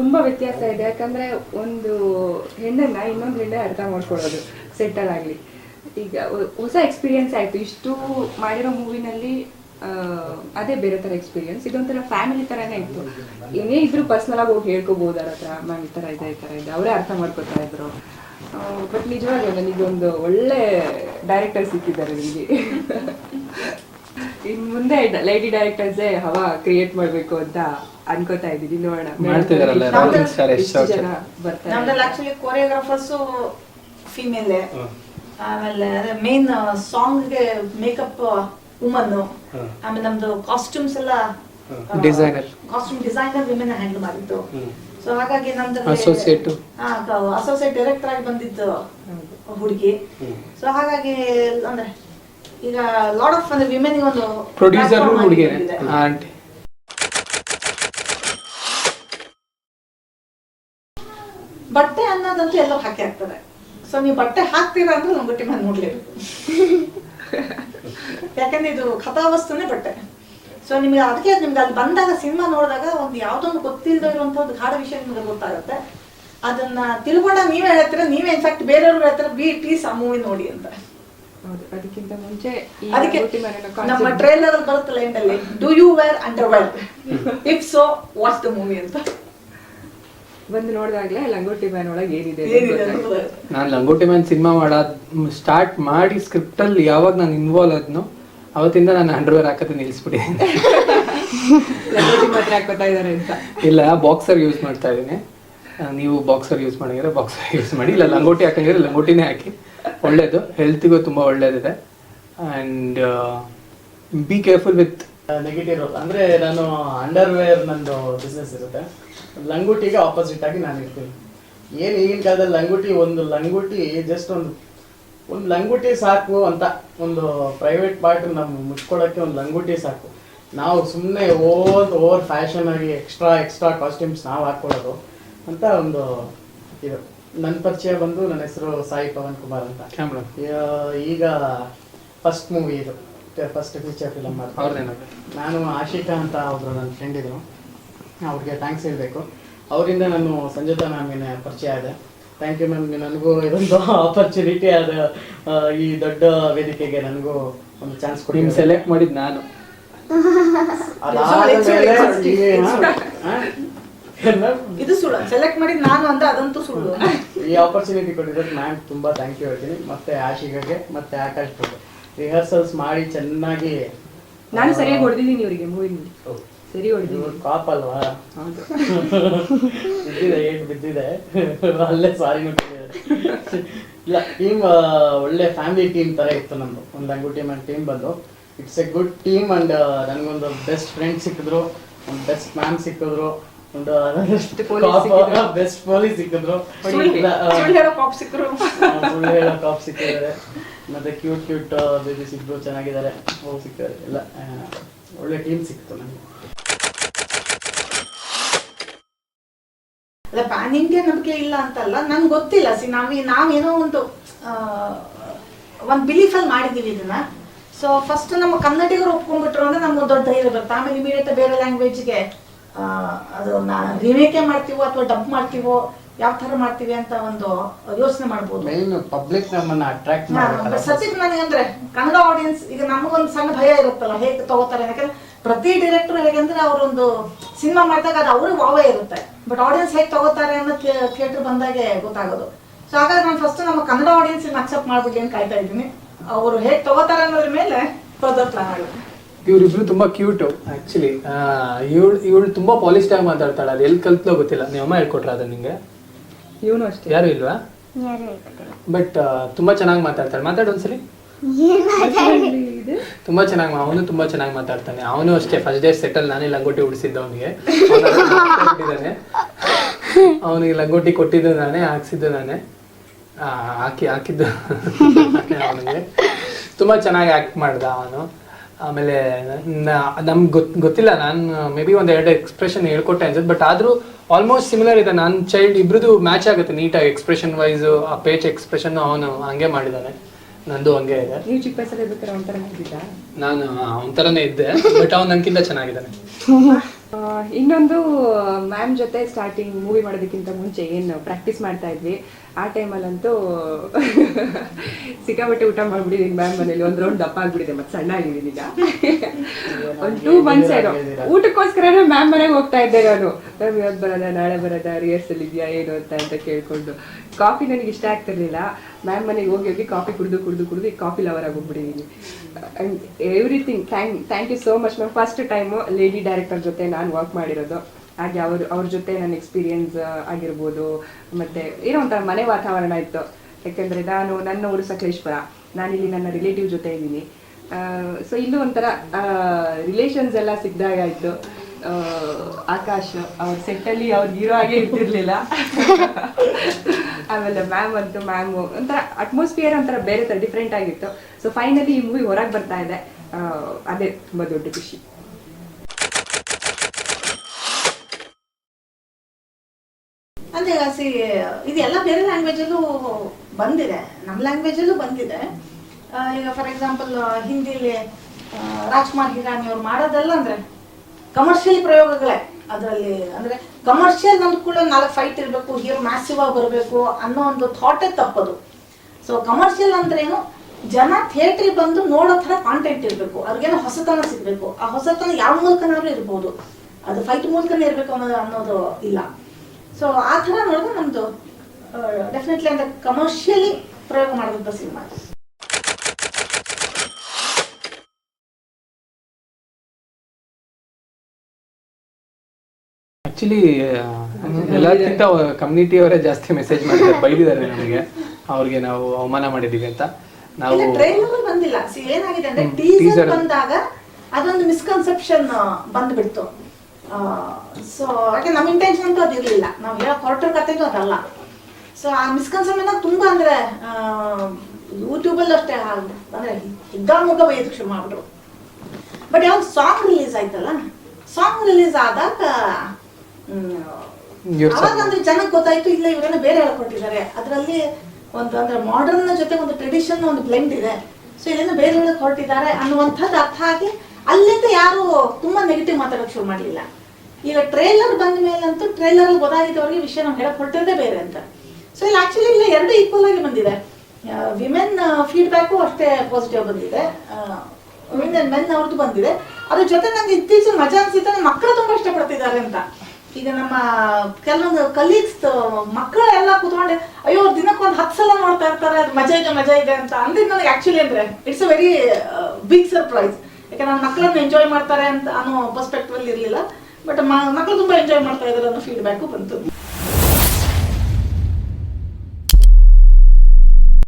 ತುಂಬಾ ವ್ಯತ್ಯಾಸ ಇದೆ. ಯಾಕಂದ್ರೆ ಒಂದು ಹೆಣ್ಣನ್ನ ಇನ್ನೊಂದು ಹೆಣ್ಣೆ ಅರ್ಥ ಮಾಡ್ಕೊಳ್ಳೋದು ಸೆಟಲ್ ಆಗ್ಲಿ. ಈಗ ಹೊಸ ಎಕ್ಸ್ಪೀರಿಯನ್ಸ್ ಆಯ್ತು. ಇಷ್ಟು ಮಾಡಿರೋ ಮೂವಿನಲ್ಲಿ ಅದೇ ಬೇರೆ ತರ ಎಕ್ಸ್ಪೀರಿಯನ್ಸ್ ಇದೊಂಥರ ಫ್ಯಾಮಿಲಿ ತರನೇ ಇತ್ತು. ಏನೇ ಇದ್ರು ಪರ್ಸನಲ್ ಆಗಿ ಹೋಗಿ ಹೇಳ್ಕೋಬಹುದು ಅವ್ರ ಹತ್ರ. ಮ್ಯಾಮ್ ಈ ತರ ಇದೆ, ಈ ತರ ಇದೆ. ಅವರೇ ಅರ್ಥ ಮಾಡ್ಕೋತಾ ಇದ್ರು. ಬಟ್ ನಿಜವಾಗ್ಲೂ ನನಗೆ ಒಂದು ಒಳ್ಳೆ ಡೈರೆಕ್ಟರ್ ಸಿಕ್ಕಿದ್ದಾರೆ ನಿಮಗೆ ಇನ್ ಮುಂದೆ ಲೇಡಿ ಡೈರೆಕ್ಟರ್ಸೇ ಹವಾ ಕ್ರಿಯೇಟ್ ಮಾಡ್ಬೇಕು ಅಂತ ಅನ್ಕೋತಾ ಇದ್ದೀನಿ. ನೋಡೋಣ. ಮಾಡ್ತಿದಾರಲ್ಲ, Rising star ಎಷ್ಟು ಎಷ್ಟು ಜನ ಬರ್ತಾರೆ. ನಮ್ದ್ರಲ್ಲಿ ಆಕ್ಚುಲಿ ಕೊರಿಯೋಗ್ರಾಫರ್ಸು ಫೀಮೇಲ್ ಆಮೇಲೆ ಮೇನ್ ಸಾಂಗ್ಗೆ ಮೇಕಪ್ ವುಮನ್ ಆಮೇಲೆ ನಮ್ದು ಕಾಸ್ಟ್ಯೂಮ್ಸ್ ಎಲ್ಲ designer costume designer women handle ಮಾಡಿದ್ದು. ಸೊ ಹಾಗಾಗಿ ನಮ್ದು ಅಸೋಸಿಯೇಟ್ ಅಸೋಸಿಯೇಟ್ ಡೈರೆಕ್ಟರ್ ಆಗಿ ಬಂದಿದ್ದು ಹುಡುಗಿ. ಸೊ ಹಾಗಾಗಿ ಅಂದ್ರೆ ಈಗ ಲಾಟ್ ಆಫ್ ಅಂದ್ರೆ ವಿಮೆನ್ ಒಂದು ಪ್ರೊಡ್ಯೂಸರ್ ಆಂಟಿ. ಬಟ್ಟೆ ಅನ್ನೋದಂತೂ ಎಲ್ಲ ಹಾಕಿ ಹಾಕ್ತಾರೆ. ಸೊ ನೀವು ಬಟ್ಟೆ ಹಾಕ್ತೀರಾ ಅಂದ್ರೆ ಲಂಗೋಟಿ ಮೇಲೆ ನೋಡ್ಲೇಬೇಕು. ಯಾಕಂದ್ರೆ ಇದು ಕಥಾವಸ್ತುನೇ ಬಟ್ಟೆ. ಸೊ ನಿಮ್ಗೆ ಅದಕ್ಕೆ ನಿಮ್ಗೆ ಅಲ್ಲಿ ಬಂದಾಗ ಸಿನಿಮಾ ನೋಡಿದಾಗ ಒಂದು ಯಾವ್ದೊಂದು ಗೊತ್ತಿಲ್ಲದೆ ಇರುವಂತ ಒಂದು ಗಾಢ ವಿಷಯ ನಿಮ್ಗೆ ಗೊತ್ತಾಗುತ್ತೆ. ಅದನ್ನ ತಿಳ್ಕೊಂಡಾಗ ನೀವೇ ಹೇಳ್ತೀರಾ ನೀವೇ ಇನ್ಫ್ಯಾಕ್ಟ್ ಬೇರೆಯವ್ರು ಹೇಳ್ತಾರೆ ಬಿ ಪ್ಲೀಸ್ ಆ ಮೂವಿ ನೋಡಿ ಅಂತ. ಅದಕ್ಕಿಂತ ಮುಂಚೆ ಈ ಅದಕ್ಕೆ ನಮ್ಮ ಟ್ರೈಲರ್ ಅಲ್ಲಿ ಬರುತ್ತಲ್ಲ ಎಂಡಲ್ಲಿ do you wear underwear if so watch the movie ಅಂತ. ಬಂದು ನೋಡಿದಾಗ್ಲೇ ಲಂಗೋಟಿ ಮ್ಯಾನ್ ಒಳಗೆ ಏನಿದೆ. ನಾನು ಲಂಗೋಟಿ ಮ್ಯಾನ್ ಸಿನಿಮಾ ಮಾಡೋದ್ ಸ್ಟಾರ್ಟ್ ಮಾಡಿ ಸ್ಕ್ರಿಪ್ಟ್ ಅಲ್ಲಿ ಯಾವಾಗ ನಾನು ಇನ್ವಾಲ್ವ್ ಆದ್ನೋ ಅವತ್ತಿಂದ ನಾನು ಅಂಡರ್ವೇರ್ ಹಾಕೋದು ನಿಲ್ಲಿಸ್ಬಿಟ್ಟಿದ್ದೀನಿ ಲಂಗೋಟಿ ಮಾತ್ರ ಹಾಕೋತಾ ಇದಾರೆ ಅಂತ. ಇಲ್ಲ ಬಾಕ್ಸರ್ ಯೂಸ್ ಮಾಡ್ತಾ ಇದ್ದೀನಿ. ನೀವು ಬಾಕ್ಸರ್ ಯೂಸ್ ಮಾಡಿದ್ರೆ ಬಾಕ್ಸರ್ ಯೂಸ್ ಮಾಡಿ ಇಲ್ಲ ಲಂಗೋಟಿ ಹಾಕಂಗಿದ್ರೆ ಲಂಗೋಟಿನೇ ಹಾಕಿ. ಒಳ್ಳೇದು. ಹೆಲ್ತಿಗೂ ತುಂಬ ಒಳ್ಳೇದಿದೆ. And be careful with negative ಅಂದ್ರೆ ನಾನು ಅಂಡರ್ವೇರ್ ನಂದು ಬಿಸ್ನೆಸ್ ಇರುತ್ತೆ. ಲಂಗೂಟಿಗೆ ಆಪೋಸಿಟ್ ಆಗಿ ನಾನು ಇರ್ತೀನಿ. ಏನು ಈಗಿನ ಕಾಲದಲ್ಲಿ ಲಂಗೂಟಿ ಒಂದು ಲಂಗೂಟಿ ಜಸ್ಟ್ ಒಂದು ಒಂದು ಲಂಗೂಟಿ ಸಾಕು ಅಂತ ಒಂದು ಪ್ರೈವೇಟ್ ಪಾರ್ಟ್ ನಮ್ಮ ಮುಚ್ಕೊಳ್ಳೋಕ್ಕೆ ಒಂದು ಲಂಗೂಟಿ ಸಾಕು. ನಾವು ಸುಮ್ಮನೆ ಓವರ್ ಓವರ್ ಫ್ಯಾಷನ್ ಆಗಿ ಎಕ್ಸ್ಟ್ರಾ ಎಕ್ಸ್ಟ್ರಾ ಕಾಸ್ಟ್ಯೂಮ್ಸ್ ನಾವು ಹಾಕ್ಕೊಳ್ಳೋದು ಅಂತ ಒಂದು ಇದು. ನನ್ನ ಪರಿಚಯ ಬಂದು ನನ್ನ ಹೆಸರು ಸಾಯಿ ಪವನ್ ಕುಮಾರ್ ಅಂತ. ಈಗ ಫಸ್ಟ್ ಮೂವಿ ಇದು. ಫಸ್ಟ್ ಫೀಚರ್ ಫಿಲಮ್ ನಾನು ಆಶಿಕಾ ಅಂತ ಒಬ್ರು ನನ್ನ ಫ್ರೆಂಡ್ ಇದ್ರು. ಅವ್ರಿಗೆ ಥ್ಯಾಂಕ್ಸ್ ಹೇಳಬೇಕು. ಅವರಿಂದ ನಾನು ಸಂಜುತಾ ಮ್ಯಾಮಿನ ಪರಿಚಯ ಇದೆ ಥ್ಯಾಂಕ್ ಯು ಮ್ಯಾಮ್ ನನಗೂ ಇದೊಂದು ಆಪರ್ಚುನಿಟಿ ಆದ ಈ ದೊಡ್ಡ ವೇದಿಕೆಗೆ ನನಗೂ ಒಂದು ಚಾನ್ಸ್ ಕೊಡಿ ಸೆಲೆಕ್ಟ್ ಮಾಡಿದ್ ನಾನು. ಇದು ಸುಳ್ಳು. ಸೆಲೆಕ್ಟ್ ಮಾಡಿ ನಾನು ಅಂದ್ರೆ ಅದಂತೂ ಸುಳ್ಳು. ಈ ಆಪರ್ಚುನಿಟಿ ಕೊಟ್ಟಿದ್ದಕ್ಕೆ ನಾನು ತುಂಬಾ ಥ್ಯಾಂಕ್ ಯು ಹೇಳ್ತೀನಿ. ಮತ್ತೆ ಆಶಿಗಾಗೆ ಮತ್ತೆ ಆಕಾಶ್ ರಿಹರ್ಸಲ್ಸ್ ಮಾಡಿ ಚೆನ್ನಾಗಿ ನಾನು ಸರಿಯಾಗಿ ಹೊಡೆದಿದ್ದೀನಿ ಇವರಿಗೆ ಮೂವಿನಲ್ಲಿ ಸರಿ ಹೊಡೆದಿದ್ದೀನಿ. ಕಾಪ್ ಅಲ್ವಾ? ಬಿದ್ದಿದೆ ಏಟ್ ಬಿದ್ದಿದೆ. ಅಲ್ಲೇ ಸಾರಿ ಇಲ್ಲ ಟೀಮ್ ಒಳ್ಳೆ ಫ್ಯಾಮಿಲಿ ಟೀಮ್ ತರ ಇತ್ತು ನಮ್ದು. ಒಂದು ಲಂಗುಟಿ ಮ್ಯಾನ್ ಟೀಮ್ ಬಂದು. It's a good team and ನನಗೊಂದು ಬೆಸ್ಟ್ ಫ್ರೆಂಡ್ ಸಿಕ್ಕಿದ್ರು. ಒಂದು ಬೆಸ್ಟ್ ಮ್ಯಾಮ್ ಸಿಕ್ಕಿದ್ರು. ಬೆಸ್ಟ್ ಪೊಲೀಸ್ ಸಿಕ್ಕಿದ್ರು ಕಾಪ್ ಸಿಕ್ಕರು ಸುಳ್ಳು ಹೇಳೋ ಕಾಪ್ ಸಿಕ್ಕಿದ್ದಾರೆ ಮತ್ತೆ ಕ್ಯೂಟ್ ಕ್ಯೂಟ್ ಬೇಬಿ ಸಿಕ್ಕರು ಚೆನ್ನಾಗಿದ್ದಾರೆ. ಹೋಗಿ ಸಿಕ್ಕಿದ್ದಾರೆ. ಎಲ್ಲ ಒಳ್ಳೆ ಟೀಮ್ ಸಿಕ್ತು ನನಗೆ ಅಲ್ಲ ಪ್ಯಾನ್ ಇಂಡಿಯಾ ನಂಬಿಕೆ ಇಲ್ಲ ಅಂತಲ್ಲ ನಂಗೆ ಗೊತ್ತಿಲ್ಲ. ಸಿ ನಾವು ನಾವೇನೋ ಒಂದು ಒಂದು ಒಂದ್ ಬಿಲೀಫ್ ಅಲ್ಲಿ ಮಾಡಿದೀವಿ ಇದನ್ನ. ಸೊ ಫಸ್ಟ್ ನಮ್ಮ ಕನ್ನಡಿಗರು ಒಪ್ಕೊಂಡ್ಬಿಟ್ರು ಅಂದ್ರೆ ನಮ್ಗೆ ದೊಡ್ಡ ಧೈರ್ಯ ಬರುತ್ತೆ. ಆಮೇಲೆ ಇಮಿಡಿಯೇಟ್ ಬೇರೆ ಲ್ಯಾಂಗ್ವೇಜ್ಗೆ ಅದು ರಿಮೇಕೆ ಮಾಡ್ತೀವೋ ಅಥವಾ ಡಬ್ ಮಾಡ್ತೀವೋ ಯಾವ ತರ ಮಾಡ್ತೀವಿ ಅಂತ ಒಂದು ಯೋಚನೆ ಮಾಡ್ಬೋದು. ಮೈನ್ ಪಬ್ಲಿಕ್ ನಮ್ಮನ್ನ ಅಟ್ರಾಕ್ಟ್ ಮಾಡ್ತಾರೆ ಸತ್ಯಕ್ಕೆ ನನಗೆ ಅಂದ್ರೆ ಕನ್ನಡ ಆಡಿಯನ್ಸ್ ಈಗ ನಮಗೊಂದು ಸಣ್ಣ ಭಯ ಇರುತ್ತಲ್ಲ ಹೇಗೆ ತಗೋತಾರೆ ಯಾಕಂದ್ರೆ ಪ್ರತಿ ಡೈರೆಕ್ಟರ್ ಹೇಗಂದ್ರೆ ಅವರೊಂದು ಸಿನಿಮಾ ಮಾಡಿದಾಗ ಅದು ಅವ್ರಿಗೆ ವಾವೇ ಇರುತ್ತೆ. ಬಟ್ ಆಡಿಯನ್ಸ್ ಹೇಗೆ ತಗೋತಾರೆ ಅನ್ನೋ ಥಿಯೇಟರ್ ಬಂದಾಗೆ ಗೊತ್ತಾಗೋದು. ಸೊ ಹಾಗಾಗಿ ನಾನು ಫಸ್ಟ್ ನಮ್ಮ ಕನ್ನಡ ಆಡಿಯನ್ಸ್ ಅಕ್ಸೆಪ್ಟ್ ಮಾಡ್ಬಿಡ್ಲಿ ಅಂತ ಕಾಯ್ತಾ ಇದ್ದೀನಿ. ಅವರು ಹೇಗೆ ತಗೋತಾರೆ ಅನ್ನೋದ್ರ ಮೇಲೆ ಫರ್ದರ್ ಪ್ಲಾನ್ ಆಗುತ್ತೆ ಇವ್ರಿಬ್ರು ತುಂಬಾ ಕ್ಯೂಟ್ ಆಕ್ಚುಲಿ ಇವಳು ಇವಳು ತುಂಬಾ ಪಾಲಿಶ್ ಆಗಿ ಮಾತಾಡ್ತಾಳೆ. ಅದು ಎಲ್ಲಿ ಕಲ್ತ್ಲೋ ಗೊತ್ತಿಲ್ಲ. ನಿಮ್ಮ ಅಮ್ಮ ಹೇಳ್ಕೊಟ್ರ ಅದು ನಿಂಗೆ? ಇವನು ಅಷ್ಟೇ. ಯಾರು ಇಲ್ವಾ? ಬಟ್ ತುಂಬಾ ಚೆನ್ನಾಗಿ ಮಾತಾಡ್ತಾಳೆ. ಮಾತಾಡು ಒಂದ್ಸಲಿ. ಇದು? ತುಂಬಾ ಚೆನ್ನಾಗಿ ಅವನು ತುಂಬಾ ಚೆನ್ನಾಗಿ ಮಾತಾಡ್ತಾನೆ. ಅವನು ಅಷ್ಟೇ. ಫಸ್ಟ್ ಡೇ ಸೆಟಲ್ ನಾನೇ ಲಂಗೋಟಿ ಉಡಿಸಿದ್ದ ಅವನಿಗೆ. ಅವನಿಗೆ ಲಂಗೋಟಿ ಕೊಟ್ಟಿದ್ದು ನಾನೇ ಹಾಕ್ಸಿದ್ದು ನಾನೇ. ಹಾಕಿ ಹಾಕಿದ್ದು ಅವನಿಗೆ. ತುಂಬಾ ಚೆನ್ನಾಗಿ ಆಕ್ಟ್ ಮಾಡ್ದ ಅವನು. ಆಮೇಲೆ ನಮ್ಗೆ ಗೊತ್ ಗೊತ್ತಿಲ್ಲ ನಾನು ಮೇ ಬಿ ಒಂದು ಎರಡು ಎಕ್ಸ್ಪ್ರೆಷನ್ ಹೇಳ್ಕೊಟ್ಟೆ ಅನ್ಸುತ್ತೆ ಬಟ್ ಆದರೂ ಆಲ್ಮೋಸ್ಟ್ ಸಿಮಿಲರ್ ಇದೆ. ನನ್ನ ಚೈಲ್ಡ್ ಇಬ್ರದ್ದು ಮ್ಯಾಚ್ ಆಗುತ್ತೆ ನೀಟಾಗಿ ಎಕ್ಸ್ಪ್ರೆಷನ್ ವೈಸ್ ಆ ಪೇಜ್ ಎಕ್ಸ್ಪ್ರೆಷನ್ ಅವನು ಹಂಗೆ ಮಾಡಿದ್ದಾನೆ ನಂದು ಹಂಗೆ ಇದೆ. ನೀವು ಚಿಕ್ಕ ವಯಸ್ಸಲ್ಲಿ ಇರ್ಬೇಕಾದ್ರೆ ಅವನ ಥರ ನಾನು ಅವನ ಥರನೇ ಇದ್ದೆ ಬಟ್ ಅವ್ನು ನನಗಿಂತ ಚೆನ್ನಾಗಿದ್ದಾನೆ. ಇನ್ನೊಂದು ಮ್ಯಾಮ್ ಜೊತೆ ಸ್ಟಾರ್ಟಿಂಗ್ ಮೂವಿ ಮಾಡೋದಕ್ಕಿಂತ ಮುಂಚೆ ಏನು ಪ್ರಾಕ್ಟೀಸ್ ಮಾಡ್ತಾ ಇದ್ವಿ. ಆ ಟೈಮಲ್ಲಂತೂ ಸಿಕ್ಕಾಪಟ್ಟೆ ಊಟ ಮಾಡ್ಬಿಟ್ಟಿದ್ದೀನಿ ಮ್ಯಾಮ್ ಮನೇಲಿ. ಒಂದು ರೌಂಡ್ ದಪ್ಪ ಆಗ್ಬಿಟ್ಟಿದೆ ಮತ್ತೆ ಸಣ್ಣ ಆಗಿದ್ದೀನಿ ಈಗ ಒಂದು ಟೂ ಮಂತ್ಸ್ ಏನೋ ಊಟಕ್ಕೋಸ್ಕರನೇ ಮ್ಯಾಮ್ ಮನೆಗೆ ಹೋಗ್ತಾ ಇದ್ದೆ ನಾನು. ಮ್ಯಾಮ್ ಇವತ್ತು ಬರೋದ? ನಾಳೆ ಬರೋದ? ರಿಹರ್ಸಲ್ ಇದೆಯಾ? ಏನು ಅಂತ ಅಂತ ಕೇಳ್ಕೊಂಡು. ಕಾಫಿ ನನಗೆ ಇಷ್ಟ ಆಗ್ತಿರ್ಲಿಲ್ಲ. ಮ್ಯಾಮ್ ಮನೆಗೆ ಹೋಗಿ ಹೋಗಿ ಕಾಫಿ ಕುಡಿದು ಕುಡಿದು ಕುಡಿದು ಈ coffee lover ಆಗೋಗ್ಬಿಟ್ಟಿದ್ದೀನಿ and everything thank thank you so much ma'am first time lady director ಜೊತೆ ನಾನು ವರ್ಕ್ ಮಾಡಿರೋದು. ಹಾಗೆ ಅವರು, ಅವ್ರ ಜೊತೆ ನನ್ನ ಎಕ್ಸ್ಪೀರಿಯನ್ಸ್ ಆಗಿರ್ಬೋದು. ಮತ್ತೆ ಏನೋ ಒಂಥರ ಮನೆ ವಾತಾವರಣ ಇತ್ತು. ಯಾಕೆಂದರೆ ನಾನು, ನನ್ನ ಊರು ಸಕಲೇಶ್ವರ ನಾನಿಲ್ಲಿ ನನ್ನ ರಿಲೇಟಿವ್ ಜೊತೆ ಇದ್ದೀನಿ. ಸೊ ಇಲ್ಲೂ ಒಂಥರ ರಿಲೇಷನ್ಸ್ ಎಲ್ಲ ಸಿಕ್ಕಿದಾಗಾಯಿತು ಆಕಾಶ್ ಅವ್ರ ಸೆಟ್ಟಲ್ಲಿ ಅವ್ರ ಹೀರೋ ಆಗೇ ಇರ್ತಿರ್ಲಿಲ್ಲ. ಆಮೇಲೆ ಮ್ಯಾಮ್ ಅಂತೂ ಮ್ಯಾಮ್ ಒಂಥರ ಅಟ್ಮಾಸ್ಫಿಯರ್ ಒಂಥರ ಬೇರೆ ಥರ ಡಿಫ್ರೆಂಟ್ ಆಗಿತ್ತು. ಸೊ ಫೈನಲಿ ಈ ಮೂವಿ ಹೊರಗೆ ಬರ್ತಾ ಇದೆ. ಅದೇ ತುಂಬ ದೊಡ್ಡ ಖುಷಿ. ಅಂದ್ರೆ ಸಿ ಇದೆಲ್ಲ ಬೇರೆ ಲ್ಯಾಂಗ್ವೇಜಲ್ಲೂ ಬಂದಿದೆ. ನಮ್ಮ ಲ್ಯಾಂಗ್ವೇಜಲ್ಲೂ ಬಂದಿದೆ. ಈಗ ಫಾರ್ ಎಕ್ಸಾಂಪಲ್ ಹಿಂದಿಲಿ ರಾಜ್ಕುಮಾರ್ ಹಿರಾನಿ ಅವ್ರು ಮಾಡೋದೆಲ್ಲ ಅಂದ್ರೆ ಕಮರ್ಷಿಯಲ್ ಪ್ರಯೋಗಗಳೇ. ಅದರಲ್ಲಿ ಅಂದ್ರೆ ಕಮರ್ಷಿಯಲ್ ಅಂದ ಕೂಡ ನಾಲ್ಕು ಫೈಟ್ ಇರಬೇಕು, ಹೀರೋ ಮ್ಯಾಸಿವ್ ಆಗಿ ಬರಬೇಕು ಅನ್ನೋ ಒಂದು ಥಾಟೇ ತಪ್ಪದು. ಸೊ ಕಮರ್ಷಿಯಲ್ ಅಂದ್ರೇನು ಜನ ಥಿಯೇಟ್ರಿಗೆ ಬಂದು ನೋಡೋ ಥರ ಕಾಂಟೆಂಟ್ ಇರಬೇಕು. ಅವ್ರಿಗೇನೋ ಹೊಸತನ ಸಿಗಬೇಕು. ಆ ಹೊಸತನ ಯಾವ ಮೂಲಕನಾದ್ರೂ ಇರ್ಬೋದು. ಅದು ಫೈಟ್ ಮೂಲಕನೇ ಇರಬೇಕು ಅನ್ನೋದು ಅನ್ನೋದು ಇಲ್ಲ. ಸೊ ಆ ಥರ ನೋಡಿದ್ರೆ ನಮ್ದು ಡೆಫಿನೆಟ್ಲಿ ಅಂದರೆ ಕಮರ್ಷಿಯಲಿ ಪ್ರಯೋಗ ಮಾಡೋದಂಥ ಸಿನಿಮಾ. ಆಕ್ಚುಲಿ ಎಲ್ಲದಕ್ಕಿಂತ ಕಮ್ಯುನಿಟಿ ಅವರೇ ಜಾಸ್ತಿ ಮೆಸೇಜ್ ಮಾಡಿದ್ದಾರೆ ಬೈದಿದ್ದಾರೆ ನಮಗೆ. ಅವ್ರಿಗೆ ನಾವು ಅವಮಾನ ಮಾಡಿದೀವಿ ಅಂತ. ನಾವು ಟ್ರೈಲರ್ ಬಂದಿಲ್ಲ. ಸಿ ಏನಾಗಿದೆ ಅಂದ್ರೆ ಟೀಸರ್ ಬಂದಾಗ ಅದೊಂದು ಮಿಸ್ಕನ್ಸೆಪ್ಷನ್ ಬಂದ್ಬಿಡ್ತು. ಸೊ ಹಾಗೆ ನಮ್ಮ ಇಂಟೆನ್ಷನ್ ಅಂತೂ ಅದಿರಲಿಲ್ಲ ನಾವು ಹೇಳೋ ಹೊರಟರ್ ಕಥೆಗೂ ಅದಲ್ಲ. ಸೊ ಆ ಮಿಸ್ಕನ್ಸೆಪ್ಷನ್ ತುಂಬಾ ಅಂದ್ರೆ ಯೂಟ್ಯೂಬಲ್ಲಿ ಅಷ್ಟೇ ಅಂದ್ರೆ ಹಿಗ್ಗಾಮುಗ್ಗ ಬೈಯೋದಕ್ಕೆ ಶುರು ಮಾಡ್ಬಿಟ್ರು. ಬಟ್ ಯಾವಾಗ ಸಾಂಗ್ ರಿಲೀಸ್ ಆಯ್ತಲ್ಲ ಸಾಂಗ್ ರಿಲೀಸ್ ಆದಾಗ ಹ್ಮ್, ಇವ್ರ್ ಅವಾಗ ಅಂದ್ರೆ ಜನಕ್ಕೆ ಗೊತ್ತಾಯ್ತು ಇಲ್ಲ ಇವರೆಲ್ಲ ಬೇರೆ ಹೇಳ್ಕೊಟ್ಟಿದ್ದಾರೆ. ಅದರಲ್ಲಿ ಒಂದು ಅಂದ್ರೆ ಮಾಡರ್ನ್ ಜೊತೆ ಒಂದು ಟ್ರೆಡಿಷನ್ ಒಂದು ಬ್ಲೆಂಡ್ ಇದೆ. ಸೊ ಇಲ್ಲೇನೋ ಬೇರೆ ಹೇಳಕ್ ಹೊರಟಿದ್ದಾರೆ ಅನ್ನುವಂಥದ್ದು ಅರ್ಥ ಆಗಿ ಅಲ್ಲಿಂದ ಯಾರು ತುಂಬಾ ನೆಗೆಟಿವ್ ಮಾತಾಡೋಕೆ ಶುರು ಮಾಡಲಿಲ್ಲ. ಈಗ ಟ್ರೇಲರ್ ಬಂದ ಮೇಲಂತೂ ಟ್ರೇಲರ್ ಗೊತ್ತಾಗಿದ್ದವ್ರಿಗೆ ವಿಷಯ ನಾವು ಹೇಳಕ್ ಹೊರಟಿರೋದೇ ಬೇರೆ ಅಂತ. ಸೊ ಇಲ್ಲಿ ಆಕ್ಚುಲಿ ಇಲ್ಲ ಎರಡು ಈಕ್ವಲ್ ಆಗಿ ಬಂದಿದೆ. ವಿಮೆನ್ ಫೀಡ್ಬ್ಯಾಕು ಅಷ್ಟೇ ಪಾಸಿಟಿವ್ ಬಂದಿದೆ. ವಿಮೆನ್ ಮೆನ್ ಅವ್ರದ್ದು ಬಂದಿದೆ. ಅದ್ರ ಜೊತೆ ನಂಗೆ ಇತ್ತೀಚೆಗೆ ಮಜಾ ಅನ್ಸಿತ್ತು ನನ್ನ ಮಕ್ಕಳು ತುಂಬಾ ಇಷ್ಟಪಡ್ತಿದ್ದಾರೆ ಅಂತ. ಈಗ ನಮ್ಮ ಕೆಲವೊಂದು ಕಲೀಗ್ಸ್, ಮಕ್ಕಳೆಲ್ಲ ಕೂತ್ಕೊಂಡು, ಅಯ್ಯೋ ದಿನಕ್ಕೆ ಒಂದು ಹತ್ತು ಸಲ ನೋಡ್ತಾ ಇರ್ತಾರೆ, ಅದು ಮಜಾ ಇದೆ ಮಜಾ ಇದೆ ಅಂತ. ಅಂದ್ರೆ ನನಗೆ ಆಕ್ಚುಲಿ ಅಂದ್ರೆ it's a very big surprise ಯಾಕೆ ನನ್ನ ಮಕ್ಕಳನ್ನ ಎಂಜಾಯ್ ಮಾಡ್ತಾರೆ ಅಂತ ಅನ್ನೋ ಪರ್ಸ್ಪೆಕ್ಟಿವ್ ಅಲ್ಲಿ ಇರಲಿಲ್ಲ. ಬಟ್ ಮಕ್ಕಳು ತುಂಬಾ ಎಂಜಾಯ್ ಮಾಡ್ತಾ ಇದ್ದಾರೆ ಅನ್ನೋ ಫೀಡ್ಬ್ಯಾಕು ಬಂತು.